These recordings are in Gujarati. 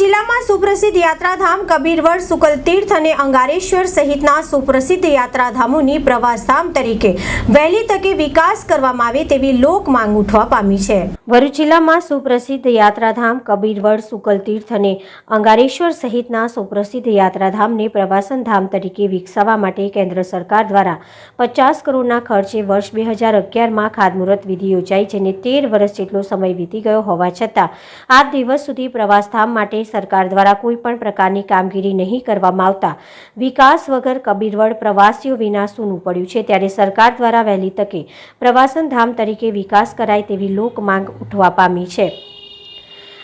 જિલ્લામાં સુપ્રસિદ્ધ યાત્રાધામ કબીરવડ સુકલ તીર્થ અને અંગારેશ્વર સહિતના સુપ્રસિદ્ધ યાત્રાધામોની પ્રવાસધામ તરીકે વહેલી તકે વિકાસ કરવામાં આવે તેવી લોક માંગ ઉઠવા પામી છે. ભરૂચ જિલ્લામાં સુપ્રસિદ્ધ યાત્રાધામ કબીરવડ સુકલ તીર્થ અને અંગારેશ્વર સહિતના સુપ્રસિદ્ધ યાત્રાધામને પ્રવાસન ધામ તરીકે વિકસાવવા માટે કેન્દ્ર સરકાર દ્વારા પચાસ કરોડના ખર્ચે વર્ષ બે હજાર અગિયારમાં ખાતમુહૂર્ત વિધિ યોજાઈ, જેને તેર વર્ષ જેટલો સમય વીતી ગયો હોવા છતાં આ દિવસ સુધી પ્રવાસધામ માટે સરકાર દ્વારા કોઈ પણ પ્રકારની કામગીરી નહીં કરવામાં આવતા. વિકાસ વગર કબીરવડ પ્રવાસીઓ વિના સૂનું પડ્યું છે. ત્યારે સરકાર દ્વારા વહેલી તકે પ્રવાસન ધામ તરીકે વિકાસ કરાય તેવી લોક માંગ ઉઠવા પામી છે.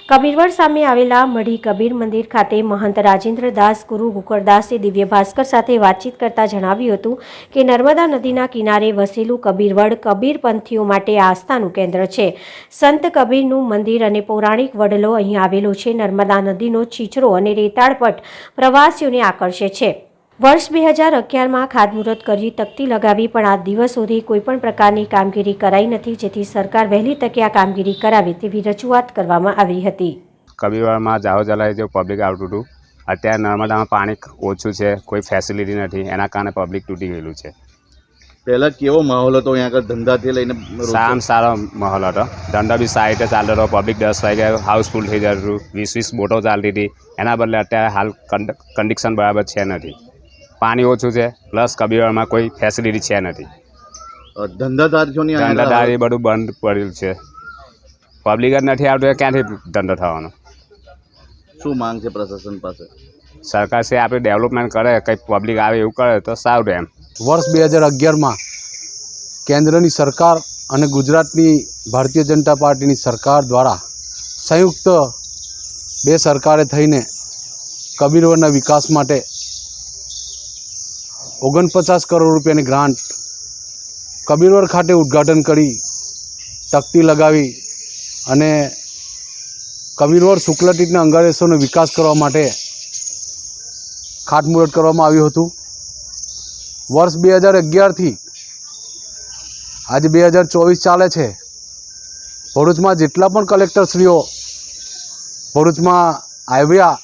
કબીરવડ સામે આવેલા મઢી કબીર મંદિર ખાતે મહંત રાજેન્દ્ર દાસ, ગુરુ ગુકરદાસે દિવ્ય ભાસ્કર સાથે વાતચીત કરતા જણાવ્યું હતું કે નર્મદા નદીના કિનારે વસેલું કબીરવડ કબીર પંથીઓ માટે આસ્થાનું કેન્દ્ર છે. સંત કબીરનું મંદિર અને પૌરાણિક વડલો અહીં આવેલો છે. નર્મદા નદીનો છીછરો અને રેતાળ પટ પ્રવાસીઓને આકર્ષે છે. વર્ષ બે હજાર અગિયારમાં ખાતમુહૂર્ત કરી તકતી લગાવી પણ આ દિવસ સુધી કોઈપણ પ્રકારની કામગીરી કરાઈ નથી જેથી સરકાર વહેલી તકે આ કામગીરી કરાવે તેવી રજૂઆત કરવામાં આવી હતી. કબીવાળમાં જાઓ ચલાવે જેવું પબ્લિક આવતું હતું અત્યારે નર્મદામાં પાણી ઓછું છે કોઈ ફેસિલિટી નથી એના કારણે પબ્લિક તૂટી ગયેલું છે. પહેલાં કેવો માહોલ હતો અહીંયા આગળ ધંધાથી લઈને? સામ સારો માહોલ હતો. ધંધો બી સારી રીતે ચાલતો હતો પબ્લિક દસ વાગે હાઉસફુલ થઈ જતું વીસ વીસ બોટો ચાલતી હતી. એના બદલે અત્યારે હાલ કન્ડિશન બરાબર છે નથી. પાણી ઓછું છે પ્લસ કબીરવાડમાં કોઈ ફેસિલિટી છે નથી. અહીંયા ધંધાદારી બધું બંધ પડેલું છે. પબ્લિક જ નથી આવતું ક્યાંથી ધંધો થવાનો? શું માંગ છે પ્રશાસન પાસે? સરકાર છે આપણે ડેવલપમેન્ટ કરે કંઈક પબ્લિક આવે એવું કરે તો સારું એમ. વર્ષ બે હજાર અગિયારમાં કેન્દ્રની સરકાર અને ગુજરાતની ભારતીય જનતા પાર્ટીની સરકાર દ્વારા સંયુક્ત બે સરકારે થઈને કબીરવરના વિકાસ માટે ઓગણપચાસ કરોડ રૂપિયાની ગ્રાન્ટ. કબીરવર ખાતે ઉદ્ઘાટન કરી, તકતી લગાવી અને કબીરવર શુક્લતીટના અંગારેશોનો વિકાસ કરવા માટે ખાતમુહૂર્ત કરવામાં આવ્યું હતું. વર્ષ બે હજાર અગિયારથી આજે બે હજાર ચોવીસ ચાલે છે. ભરૂચમાં જેટલા પણ કલેક્ટરશ્રીઓ, ભરૂચમાં આવ્યા,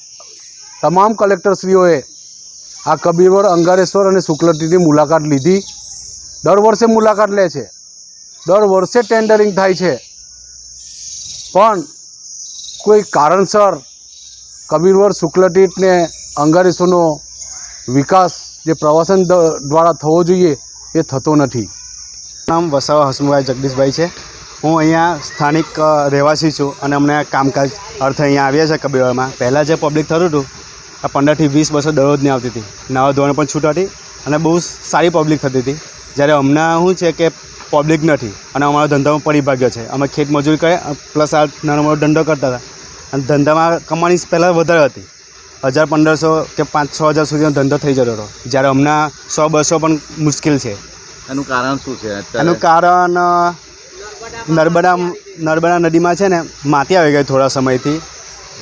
તમામ કલેક્ટરશ્રીઓએ આ કબીરવડ, અંગારેશ્વર અને શુક્લતીની મુલાકાત લીધી. દર વર્ષે મુલાકાત લે છે. દર વર્ષે ટેન્ડરિંગ થાય છે. પણ કોઈ કારણસર કબીરવડ શુક્લતીટને અંગારેશ્વરનો વિકાસ જે પ્રવાસન દ્વારા થવો જોઈએ એ થતો નથી. નામ વસાવા હસમુભાઈ જગદીશભાઈ છે. હું અહીંયા સ્થાનિક રહેવાસી છું અને અમને કામકાજ અર્થે અહીંયા આવ્યા છે કબીરવાડમાં. પહેલાં જે પબ્લિક થતું હતું આ પંદરથી વીસ બસો દરરોજની આવતી હતી. નવા ધોરણ પણ છૂટ હતી અને બહુ સારી પબ્લિક થતી હતી. જ્યારે હમણાં શું છે કે પબ્લિક નથી અને અમારો ધંધામાં પરિભાગ્ય છે. અમે ખેત મજૂરી કરે પ્લસ આ નાનો મોટો ધંધો કરતા હતા. અને ધંધામાં કમાણી પહેલાં વધારે હતી. હજાર પંદરસો કે પાંચ છ હજાર સુધીનો ધંધો થઈ જતો હતો. જ્યારે હમણાં સો બસો પણ મુશ્કેલ છે. એનું કારણ શું છે એનું કારણ નર્મદા નર્મદા નદીમાં છે ને માટી આવી ગઈ થોડા સમયથી.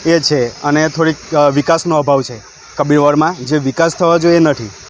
એ છે અને થોડીક વિકાસનો અભાવ છે. કબીરવડમાં જે વિકાસ થવો જોઈએ એ નથી.